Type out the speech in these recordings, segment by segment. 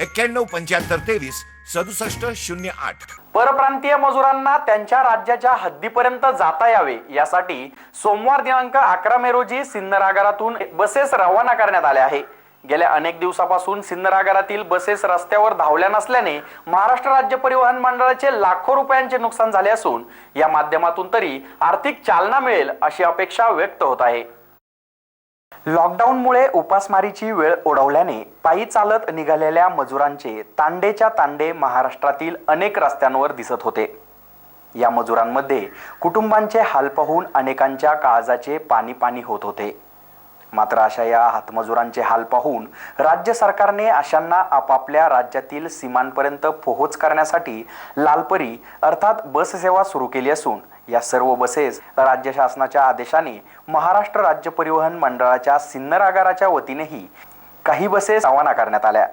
एक्क्याण्णव पंच्याहत्तर तेवीस सदुसष्ट शून्य आठ. परप्रांतीय मजुरांना त्यांच्या राज्याच्या हद्दीपर्यंत जाता यावे यासाठी सोमवार दिनांक अकरा मे रोजी सिन्नर आगारातून बसेस रवाना करण्यात आल्या आहे गेल्या अनेक दिवसापासून सिन्नर आगारातील बसेस रस्त्यावर धावल्या नसल्याने महाराष्ट्र राज्य परिवहन मंडळाचे लाखो रुपयांचे नुकसान झाले असून या माध्यमातून तरी आर्थिक चालना मिळेल अशी अपेक्षा व्यक्त होत आहे. लॉकडाऊनमुळे उपासमारीची वेळ ओढवल्याने पायी चालत निघालेल्या मजुरांचे तांडेच्या तांडे महाराष्ट्रातील अनेक रस्त्यांवर दिसत होते. या मजुरांमध्ये कुटुंबांचे हाल पाहून अनेकांच्या काळजाचे पाणी पाणी होत होते. मात्र अशा या हातमजुरांचे हाल पाहून राज्य सरकारने अशांना आपापल्या राज्यातील सीमांपर्यंत पोहोच करण्यासाठी लालपरी अर्थात बससेवा सुरू केली असून या सर्व बसेस राज्य शासनाच्या आदेशाने महाराष्ट्र राज्य परिवहन मंडळाच्या सिन्नर आगाराच्या वतीनेही काही बसेस रवाना करण्यात आल्या.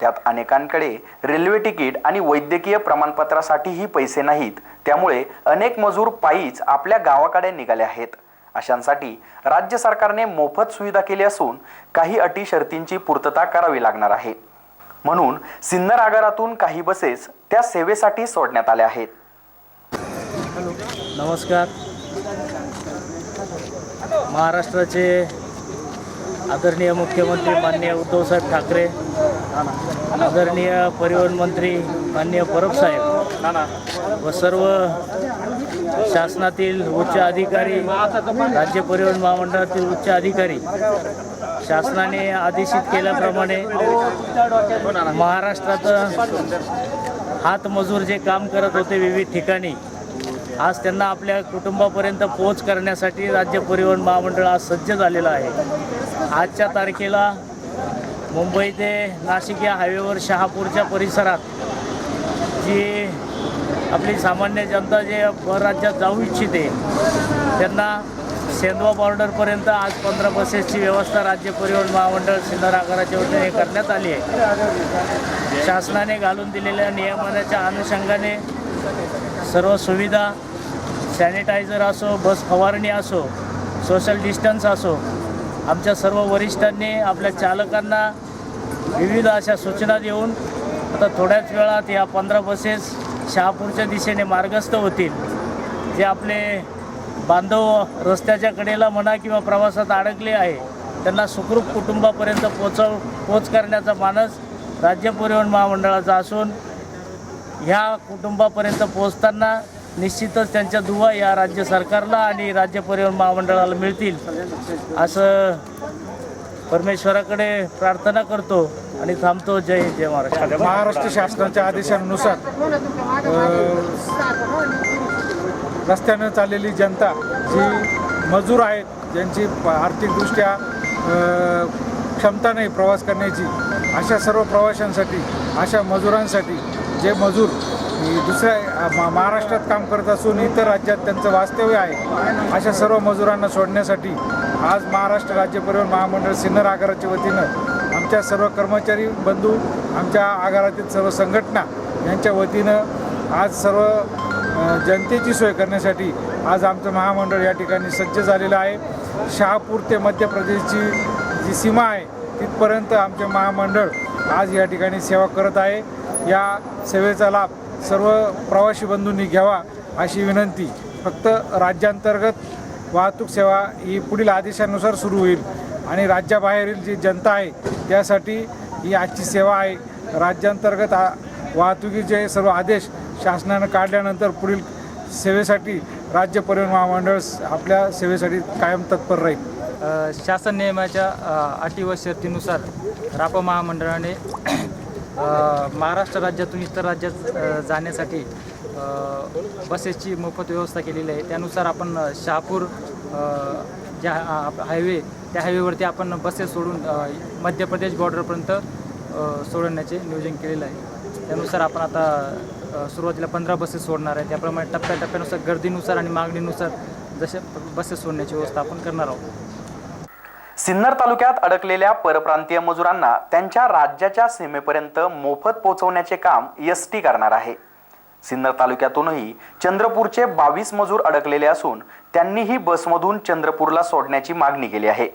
त्यात अनेकांकडे रेल्वे तिकीट आणि वैद्यकीय प्रमाणपत्रासाठीही पैसे नाहीत. त्यामुळे अनेक मजूर पायीच आपल्या गावाकडे निघाले आहेत. अशांसाठी राज्य सरकारने मोफत सुविधा केली असून काही अटी शर्तींची पूर्तता करावी लागणार आहे. म्हणून सिन्नर आगारातून काही बसेस त्या सेवेसाठी सोडण्यात आल्या आहेत. नमस्कार. महाराष्ट्राचे आदरणीय मुख्यमंत्री माननीय उद्धवसाहेब ठाकरे आदरणीय परिवहन मंत्री माननीय परबसाहेब व सर्व शासनातील उच्च अधिकारी राज्य परिवहन महामंडळातील उच्च अधिकारी शासनाने आदेशित केल्याप्रमाणे महाराष्ट्रात हातमजूर जे काम करत होते विविध ठिकाणी आज त्यांना आपल्या कुटुंबापर्यंत पोहोच करण्यासाठी राज्य परिवहन महामंडळ आज सज्ज झालेलं आहे. आजच्या तारखेला मुंबई ते नाशिक या हायवेवर शहापूरच्या परिसरात जी आपली सामान्य जनता जे परराज्यात जाऊ इच्छिते त्यांना सेंदवा बॉर्डरपर्यंत आज पंधरा बसेसची व्यवस्था राज्य परिवहन महामंडळ सिंधर आगाराच्या वतीने करण्यात आली आहे. शासनाने घालून दिलेल्या नियमनाच्या अनुषंगाने सर्व सुविधा सॅनिटायझर असो बस फवारणी असो सोशल डिस्टन्स असो आमच्या सर्व वरिष्ठांनी आपल्या चालकांना विविध अशा सूचना देऊन आता थोड्याच वेळात या पंधरा बसेस शहापूरच्या दिशेने मार्गस्थ होतील. जे आपले बांधव रस्त्याच्या कडेला म्हणा किंवा प्रवासात अडकले आहे त्यांना सुखरूप कुटुंबापर्यंत पोचव पोच करण्याचा मानस राज्य परिवहन महामंडळाचा असून ह्या कुटुंबापर्यंत पोचताना निश्चितच त्यांच्या दुवा या राज्य सरकारला आणि राज्य परिवहन महामंडळाला मिळतील. असं परमेश्वराकडे प्रार्थना करतो आणि थांबतो. जय जय महाराष्ट्र. महाराष्ट्र शासनाच्या आदेशानुसार रस्त्यानं चाललेली जनता जी मजूर आहेत ज्यांची आर्थिकदृष्ट्या क्षमता नाही प्रवास करण्याची अशा सर्व प्रवाशांसाठी अशा मजुरांसाठी जे मजूर दुसऱ्या मा- महाराष्ट्रात काम करत असून इतर राज्यात त्यांचं वास्तव्य आहे. अशा सर्व मजुरांना सोडण्यासाठी आज महाराष्ट्र राज्य परिवहन महामंडळ सिन्नर आगाराच्या वतीनं आमच्या सर्व कर्मचारी बंधू आमच्या आगारातील सर्व संघटना यांच्या वतीनं आज सर्व जनतेची सोय करण्यासाठी आज आमचं महामंडळ या ठिकाणी सज्ज झालेलं आहे. शहापूर ते मध्य प्रदेशची जी सीमा आहे तिथपर्यंत आमचे महामंडळ आज या ठिकाणी सेवा करत आहे. या सेवेचा लाभ सर्व प्रवासी बंधूंनी घ्यावा अशी विनंती. फक्त राज्यांतर्गत वाहतूक सेवा ही पुढील आदेशानुसार सुरू होईल आणि राज्याबाहेरील जी जनता आहे त्यासाठी ही आजची सेवा आहे. राज्यांतर्गत आ वाहतुकीचे सर्व आदेश शासनानं काढल्यानंतर पुढील सेवेसाठी राज्य परिवहन महामंडळ आपल्या सेवेसाठी कायम तत्पर राहील. शासन नियमाच्या अटी व शर्तीनुसार राप महामंडळाने महाराष्ट्र राज्यातून इतर राज्यात जाण्यासाठी बसेसची मोफत व्यवस्था केलेली आहे. त्यानुसार आपण शहापूर ज्या हायवे त्या हायवेवरती आपण बसेस सोडून मध्य प्रदेश बॉर्डरपर्यंत सोडण्याचे नियोजन केलेलं आहे. त्यानुसार आपण आता सुरुवातीला पंधरा बसेस सोडणार आहे. त्याप्रमाणे टप्प्याटप्प्यानुसार गर्दीनुसार आणि मागणीनुसार जसे बसेस सोडण्याची व्यवस्था आपण करणार आहोत. सिन्नर तालुक्यात अडकलेल्या परप्रांतीय मजुरांना त्यांच्या राज्याच्या सीमेपर्यंत मोफत पोहोचवण्याचे काम एस टी करणार आहे. सिन्नर तालुक्यातूनही चंद्रपूरचे बावीस मजूर अडकलेले असून त्यांनीही बसमधून चंद्रपूरला सोडण्याची मागणी केली आहे.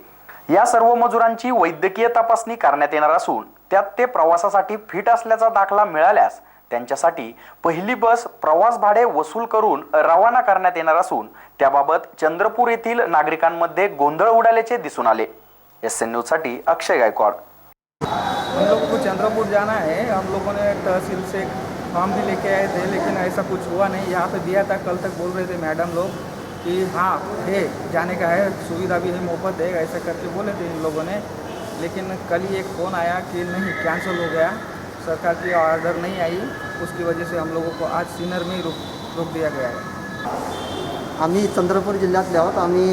या सर्व मजुरांची वैद्यकीय तपासणी करण्यात येणार असून त्यात ते प्रवासासाठी फिट असल्याचा दाखला मिळाल्यास त्यांच्यासाठी पहिली बस प्रवास भाडे वसूल करून रवाना करण्यात येणार असून त्याबाबत चंद्रपूर येथील नागरिकांमध्ये गोंधळ उडाल्याचे दिसून आले. एस एन न्यूजसाठी अक्षय गायकवाड. हम लोग को चंद्रपुर जाना है। हम लोगों ने तहसील से फॉर्म भी लेके आए थे लेकिन ऐसा कुछ हुआ नहीं। यहाँ पे दिया था कल तक बोल रहे थे मैडम लोग कि हाँ है जाने का है सुविधा भी है मुफ्त है ऐसा करके बोले थे इन लोगों ने। लेकिन कल ही एक फ़ोन आया कि नहीं कैंसिल हो गया। सरकार की ऑर्डर नहीं आई। उसकी वजह से हम लोगों को आज सिनर में ही रोक रोक दिया गया है। आम्ही चंद्रपूर जिल्ह्यातले आहोत. आम्ही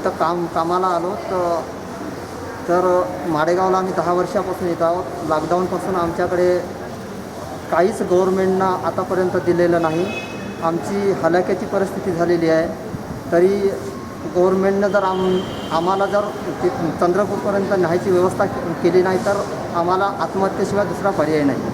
इथं काम कामाला आलो तर तर माडेगावला आम्ही दहा वर्षापासून येत आहोत. लॉकडाऊनपासून आमच्याकडे काहीच गव्हर्मेंटनं आतापर्यंत दिलेलं नाही. आमची हलाक्याची परिस्थिती झालेली आहे. तरी गव्हर्मेंटनं जर आम आम्हाला जर ते चंद्रपूरपर्यंत न्यायची व्यवस्था केली नाही तर आम्हाला आत्महत्येशिवाय दुसरा पर्याय नाही.